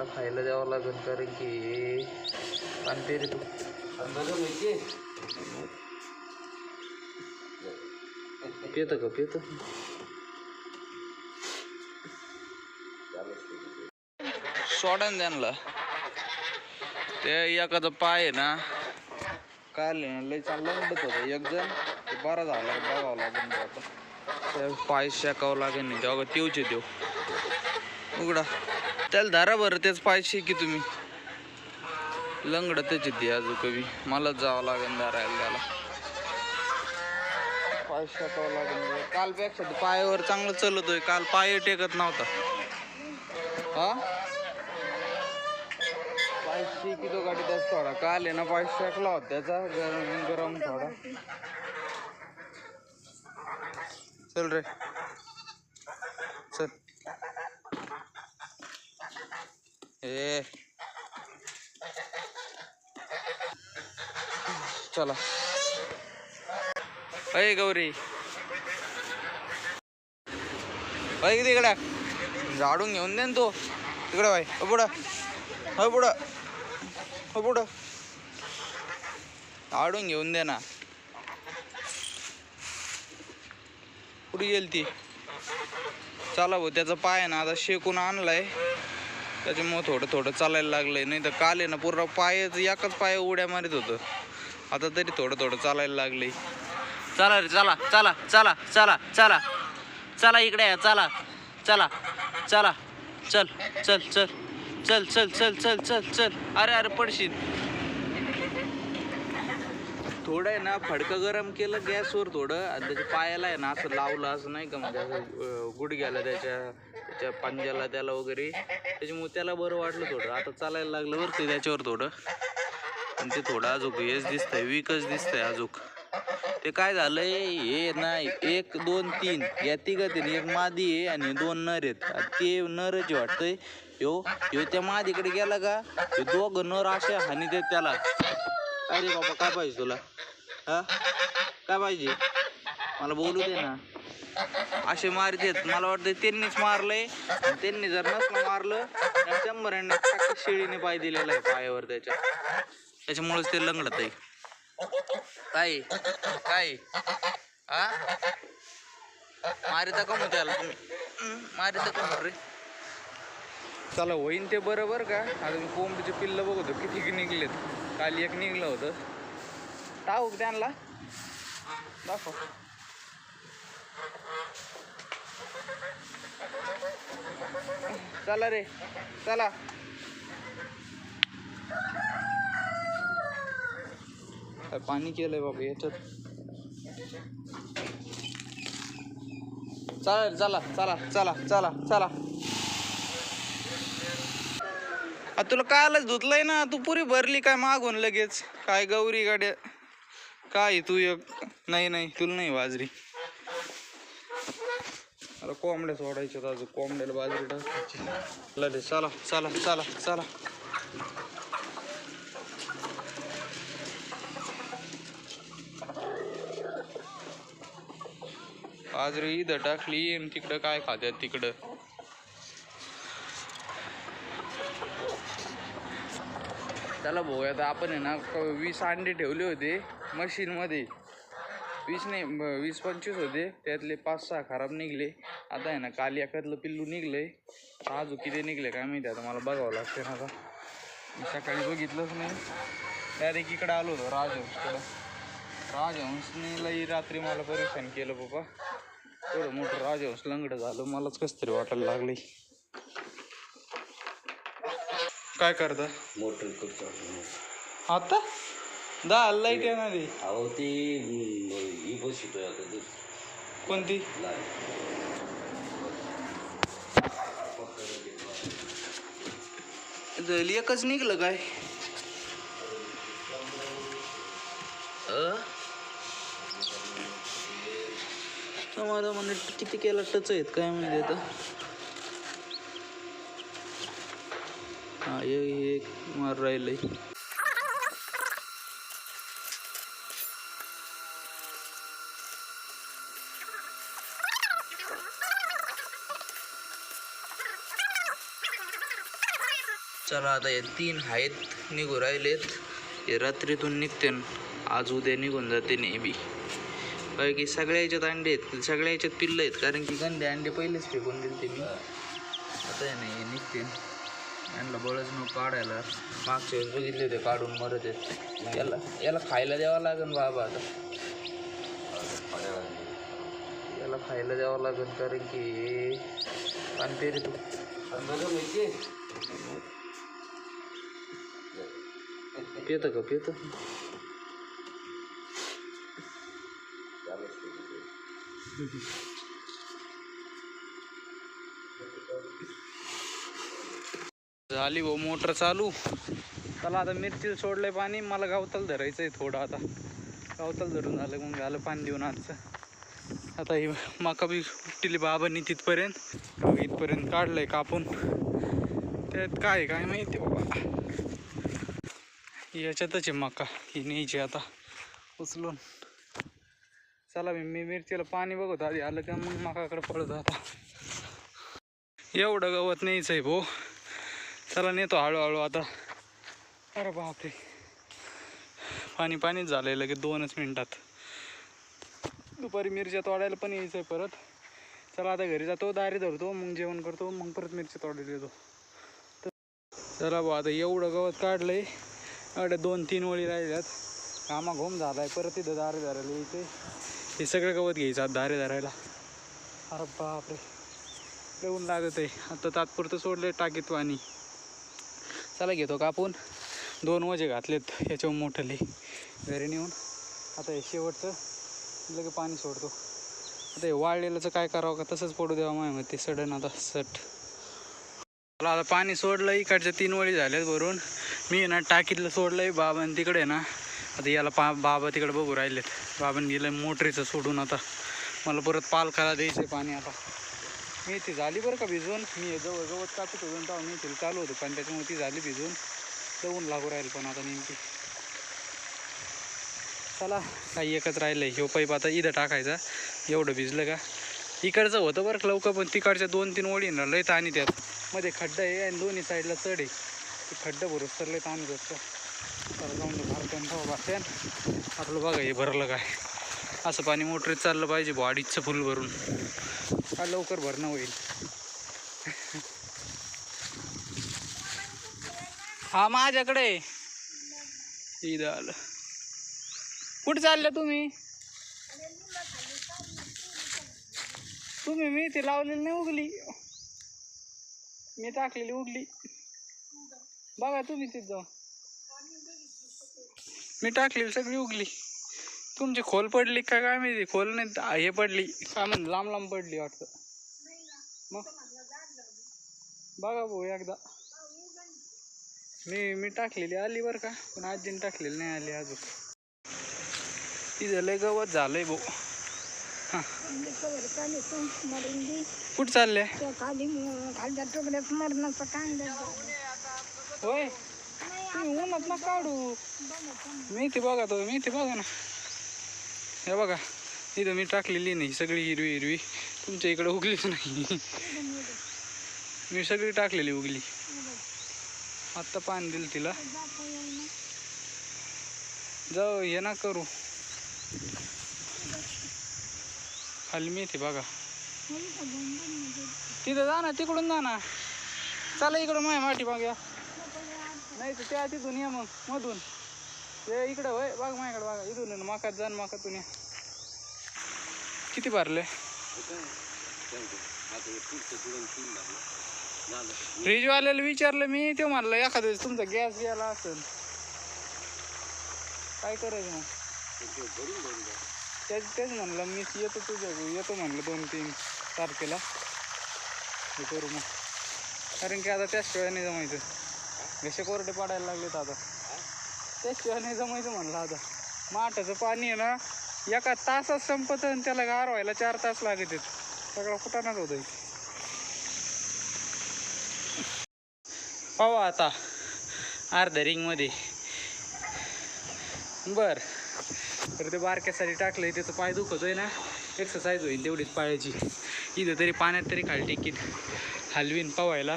याला खायला द्यावं लागेल कारण की रे तू. पितं का पितं सोडा त्यांना. ते एखादा पाय आहे ना काय लय चाललं म्हणत होतं एक जण ते बरा झाला बघावं लागेल पाय शेकावं लागेल नाही तेव्हा तेवचे देव. उघडा. त्याला धारा बरं तेच पाय शेकी तुम्ही. लंगडं त्याची दे अजून कवी मलाच जावं लागेल धरायला त्याला. पाय शेकावं लागेल. कालपेक्षा ते पायावर चांगलं चलतोय. काल पाय टेकत नव्हता. हा? पाय शेकितो गाडी त्याच थोडा. काल आहे ना पाय शेकला होता त्याचा. गरम गरम थोडा. चल रे. ए. चला. अय गौरी. अय तिकडे झाडून घेऊन दे ना तू. तिकडे बाय हो पुढं. हो पुढं. हो पुढं. झाडून घेऊन दे ना. कुठे गेली ती चला भाऊ त्याचा पाय ना आता शेकून आणलाय. त्याच्यामुळं थोडं थोडं चालायला लागलंय. नाही तर काल आहे ना पूर्ण पायच एकाच पाय उड्या मारित होतं. आता तरी थोडं थोडं चालायला लागलंय. चला रे चला चला चला चला चला. चला इकडे या चला. चला चला. चल चल चल. चल चल चल चल चल चल. अरे अरे पडशील. थोडं आहे ना फडकं गरम केलं गॅसवर थोडं. आणि त्याच्या पायाला आहे ना असं लावलं असं नाही का म्हणजे गुडघ्याला त्याच्या त्याच्या पंजाला त्याला वगैरे. त्याच्यामुळे त्याला बरं वाटलं थोडं. आता चालायला लागलं बरं ते त्याच्यावर थोडं. आणि ते थोडं अजूक हेच दिसतंय वीकच दिसतंय अजूक. ते काय झालंय हे नाही एक दोन तीन. या तिघातील एक मादी आहे आणि दोन नर आहेत. ते नरच वाटतंय यो यो त्या मादीकडे गेला का? हे दोघं नर असे हानी देत त्याला. अरे बाबा काय पाहिजे तुला? हा? काय पाहिजे? मला बोलू दे ना. असे मारतेत मला वाटतं त्यांनीच मारलंय. त्यांनी जर नसलं मारलं तर शंभर शेळीने पाय दिलेला आहे पायावर त्याच्या. त्याच्यामुळेच ते लंगडत आहे. काय काय हा? मारिता कमू त्याला तुम्ही? मारिता कम रे? चला होईन ते बरोबर का? आता मी कोंबडीचे पिल्ल बघतो किती निघलेत. काल एक निघलं होतं. टाकू त्यांना? दाखव. चला रे चला. काय पाणी केलंय बाबा याच्यात. चालेल चला चला चला चला चला. तुला तुला आलं धुतलंय ना तू पुरी भरली काय मागून लगेच? काय गौरी गाड्या? काय तू एक? नाही नाही तुला नाही वाजरी आता कोंबड्या सोडायच्या अजून. कोंबड्याला बाजरी टाकायची. चला चला चला चला. बाजरी इथं टाकली आणि तिकडं काय खात्यात तिकडं? त्याला भाऊ आता आपण आहे ना वीस अंडे ठेवले होते मशीनमध्ये. वीस नाही वीस पंचवीस होते. त्यातले पाच सहा खराब निघले. आता आहे ना काल एखादलं पिल्लू निघले अजून किती निघले काय माहिती आता मला बघावं लागते ना आता. मी सकाळी बघितलंच नाही. डायरेक्ट इकडं आलो होतो राजहंसकडं. राजहंसने लई रात्री मला परेशान केलं बाबा. एवढं मोठं राजहंस लंगडं झालं मलाच कसं तरी वाटायला लागले काय करता? मोटर करतो आता? दहा लाइट येणार. आहे अहो ती ही आता कोणती? झाली एकच निघलं काय? मला म्हणे किती केला टच आहेत काय माहिती आता? हा हे एक मार राहिलंय. चला आता हे तीन आहेत निघू राहिलेत. हे रात्रीतून निघते आज उद्या निघून जाते नेहमी. बाकी की सगळ्या याच्यात अंडे आहेत सगळ्या याच्यात पिल्लं आहेत कारण की गंदे अंडे पहिलेच फेकून दिले ते मी. आता हे नाही निघते यांना बळच न काढायला. मागच्या वेळेस बघितले होते काढून मरत आहेत. याला याला खायला द्यावं लागेल बाबा आता. याला खायला द्यावं लागेल कारण की पाणी पेरे तू पितं का पितं झाली भाऊ मोटर चालू. चला आता मिरची सोडलंय पाणी. मला गावताल धरायचं आहे थोडं आता. गावताल धरून झालं मग झालं पाणी देऊन आजचं. आता ही मका बी उपटिली बाबांनी तिथपर्यंत. मग इथपर्यंत काढलंय कापून. त्यात काय आहे काय माहिती बाबा. याच्यातच आहे मका. ही न्यायची आता. उचलून. चला मी मी मिरचीला पाणी बघत. आधी आलं का मग मकाकडे पळतो आता. एवढं गवत न्यायचं आहे भाऊ. चला नेतो हळूहळू आता. अरे बापरे. पाणी पाणीच झालंय लगेच दोनच मिनटात. दुपारी मिरच्या तोडायला पण यायचं आहे परत. चला आता घरी जातो दारी धरतो मग जेवण करतो मग परत मिरची तोडायला येतो. तर चला भाऊ आता एवढं गवत काढलंय. एवढ्या दोन तीन वळी राहिल्यात. कामा घोम आहे परत इथं दारे धरायला इथे. हे सगळं गवत घ्यायचं आता दारे धरायला. अरे बापरे. येऊन लागत आहे. आता तात्पुरतं सोडले टाकीत पाणी चला घेतो कापून. दोन वजे घातलेत याच्यावर मोठले. घरी नेऊन. आता हे शेवटचं. लगे पाणी सोडतो. आता हे वाळलेलंचं काय करावं का? तसंच पडू द्यावं माय मग ते सडन आता सट. मला आता पाणी सोडलं. इकडच्या तीन वळी झाल्यात भरून. मी आहे ना टाकीतलं सोडलंय बाबांनी तिकडे आहे ना आता याला पा बाबा तिकडे बघू राहिलेत. बाबांनी गेलं मोटरीचं सोडून आता. मला परत पालखाला द्यायचं पाणी आता. मेथी झाली बरं का भिजवून. मी हे जवळ गवत कापत होतो तेव्हा मेथीला चालू होतं. पण त्याच्यामुळे ती झाली भिजवून. दवून लागू राहील पण आता नेमकी. चला काही एकच राहिलं आहे ह्यो पाईप आता इथं टाकायचा. एवढं भिजलं का? इकडचं होतं बरं का लवकर पण तिकडच्या दोन तीन ओळी ना लय ताणी त्यात. मध्ये खड्डा आहे आणि दोन्ही साईडला चढ आहे. ते खड्डं भरूच तर ताण जातं. चला जाऊन दे भारत्यान भाऊ आपलं बघा हे भरलं काय. असं पाणी मोटरीत चाललं पाहिजे बॉडीचं फुल भरून. का लवकर भरणं होईल? हा माझ्याकडे. ईद आलं. कुठे चालले तुम्ही? तुम्ही मी ते लावलेली नाही उगली. मी टाकलेली उगली. बघा तुम्ही तिथं मी टाकलेली सगळी उगली तुमची खोल पडली का काय माहिती खोल नाही हे पडली काय म्हण लांब लांब पडली वाटतं मग बघा भाऊ एकदा मी मी टाकलेली आली बरं का पण आजीने टाकलेली नाही आली अजून तिथं लय गवत झालंय भाऊ हां कुठं चालले होय? तुम्ही उन्हात ना काढू. मेथी बघा तो मेथी बघा ना. हे बघा इथं मी टाकलेली नाही सगळी हिरवी हिरवी. तुमच्या इकडे उगलीच नाही. मी सगळी टाकलेली उगली. आत्ता पाणी दिलं तिला. जाऊ हे ना करू. खाली मेथी बघा. तिथं जा ना तिकडून जा ना. चला इकडं माय माठी माग्या नाही तर त्या तिथून या मग मधून. ते इकडं होय बघ माझ्याकडे बघा. इथून ना माकात जा ना माकातून या. किती भरले? फ्रीजवाल्याला विचारलं मी ते म्हणलं एखाद्या वेळेस तुमचा गॅस गेला असेल. काय करायचं मग? तेच तेच म्हणलं मी येतो तुझ्या येतो म्हणलं दोन तीन तारखेला. हे करू मग. कारण की आता त्याच त्याशिवाय नाही जमायचं. घसे कोरडे पाडायला लागलेत आता? त्याशिवाय नाही जमायचं म्हणलं आता. माठाचं पाणी आहे ना एका तासात संपत आणि त्याला गार व्हायला चार तास लागत आहेत. सगळा कुठानाच होत पाहू आता अर्ध्या रिंगमध्ये बर. तर ते बारक्यासाठी टाकलंय त्याचं पाय दुखतोय ना. एक्सरसाइज होईल तेवढीच पायाची. इथं तरी पाण्यात तरी खाली टिकीत हलवीन पवायला.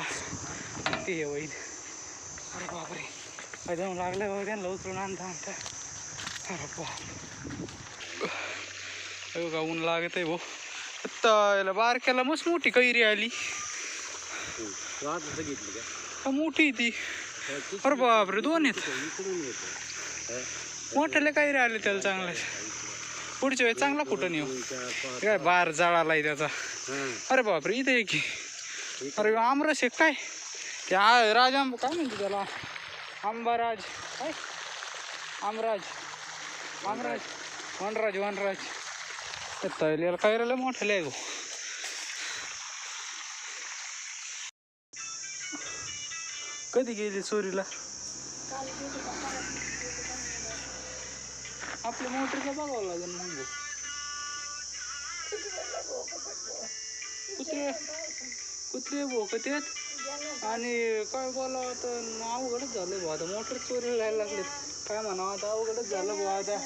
ते हे होईल. अरे बापरे. काय लागलं बघ त्यांना उचलून आणता आणता. अरे बाप. का ऊन लागत आहे भाऊ. आता बारक्याला मस्त मोठी कैरी आली. घेतली का मोठी ती. अरे बापरे दोन आहेत. मोठ्याला कैरी आले त्याला चांगल्या पुढच्या वेळेस चांगला फुटून येऊ काय बार जाळालाय त्याचा. अरे बापरे इथे की अरे आमरस आहे काय? त्या राजा? काय म्हणते त्याला आंबाराज काय आमराज आमराज वनराज वनराज। याला काय राहिलं मोठं आहे गो। कधी गेली चोरीला? आपल्या मोटरला बघावं लागेल मग. कुत्रे कुत्रे भोकत आहेत आणि काय बोलावं आता? अवघडच झालं भाऊ आता. मोटर चोरी राहायला लागले काय म्हणावं आता? अवघडच झालं भाऊ आता.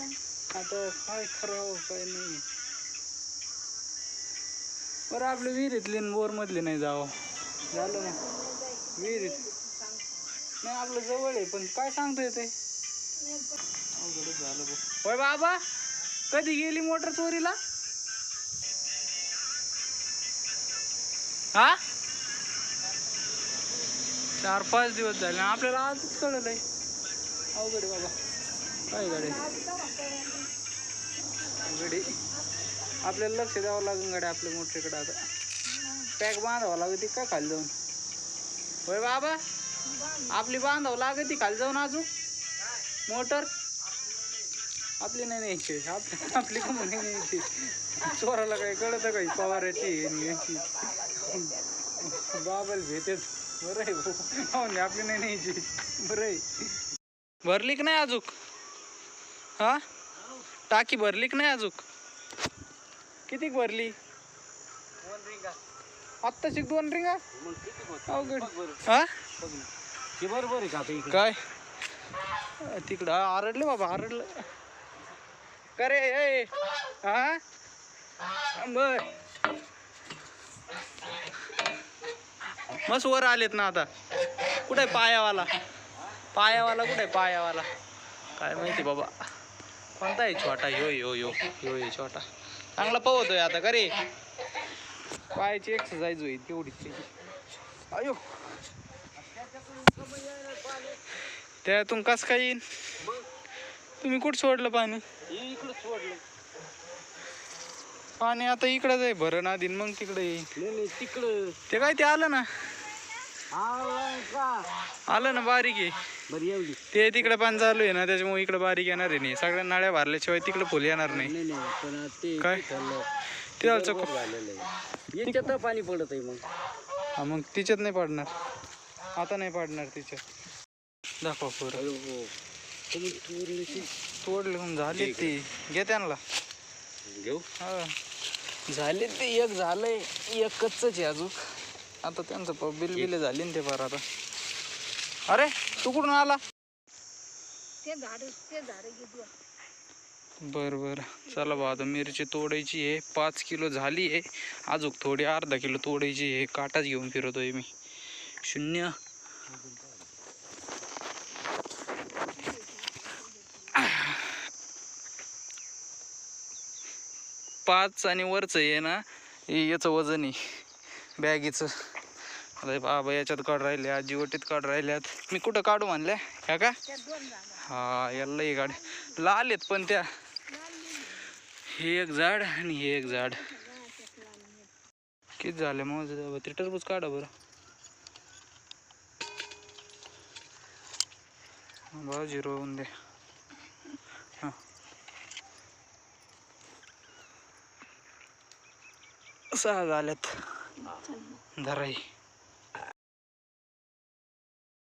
आता काय खरावं काय नाही. बरं आपल्या विहिरीतली बोरमधली नाही जावं. झालं ना? विहिरीत. नाही आपलं जवळ आहे पण काय सांगता येते अवघडच झालं भाऊ होय बाबा कधी गेली मोटर चोरीला? हा? चार पाच दिवस झाले. आपल्याला आजच कळलं आहे अवघड आहे बाबा. काय गाडी गडी आपल्याला लक्ष द्यावं लागेल गाडी आपल्या मोटरीकडे आता. पॅक बांधावं लागत का खाली जाऊन? होय बाबा. आपली बांधावं लागत खाली जाऊन अजून. मोटर. आपली नाही न्यायची. आपली आपली का नाही न्यायची. चोराला काही कळतं काही पवाराची आणि याची? बाबाला भेटेच बरं आहे भाऊ नाही आपली नाही न्यायची बरं आहे. भरली की नाही अजूक? हा? टाकी भरली की नाही अजूक? किती भरली? आत्ताची दोन रिंगा? हा? बरोबर आहे का काय? तिकडं आरडले बाबा आरडलं. का ए हा? बर. मस्त वर आलेत ना आता. कुठे पायावाला? पायावाला कुठे पायावाला? काय माहिती बाबा. कोणता आहे छोटा? यो यो यो यो यो छोटा. चांगला पवतोय आता का रे पायाची एक्सरसाइज होईल तेवढीच. अयो. त्यातून कस काय येईन? तुम्ही कुठं सोडलं पाणी? इकडे सोडलं पाणी आता इकडंच आहे भरण आधी मग तिकडे येईल तिकडं. ते काय ते आलं ना? आलं ना बारीक आहे. ते तिकडे पाणी चालू आहे ना त्याच्यामुळे इकडे बारीक येणार आहे नाही. सगळ्या नाळ्या भरल्याशिवाय तिकडे फुल येणार नाही. नाही नाही पण ते काय? ते याच्यात पाणी पडत आहे मग. हा मग तिच्यात नाही पाडणार. आता नाही पाडणार तिच्यात. दाखवा तोडले झाले ते. घे त्यांना. घेऊ? हा. झाले ते एक झालंय. एक कच्च आहे अजून. आता त्यांचं प- बिल बिल झाले ना ते फार आता. अरे तू कुठून आला? ते झाड ते झाड बर बर. चला बा आता मिरची तोडायची आहे. पाच किलो झाली आहे. अजून थोडी अर्धा किलो तोडायची आहे. काटाच घेऊन फिरतोय मी. शून्य. पाच आणि वरचं आहे ना याचं वजन आहे. बॅगीचं. अरे बाबा याच्यात काढ राहिले आजी ओटीत काढ राहिल्यात. मी कुठं काढू म्हणल्या ह्या का? हा याला ही लाल आहेत पण त्या. हे एक झाड आणि हे एक झाड. किती झाले मग ते टरबूज काढा बरं. बरं झिरो होऊन दे. हा. सहा झाल्यात. धराई.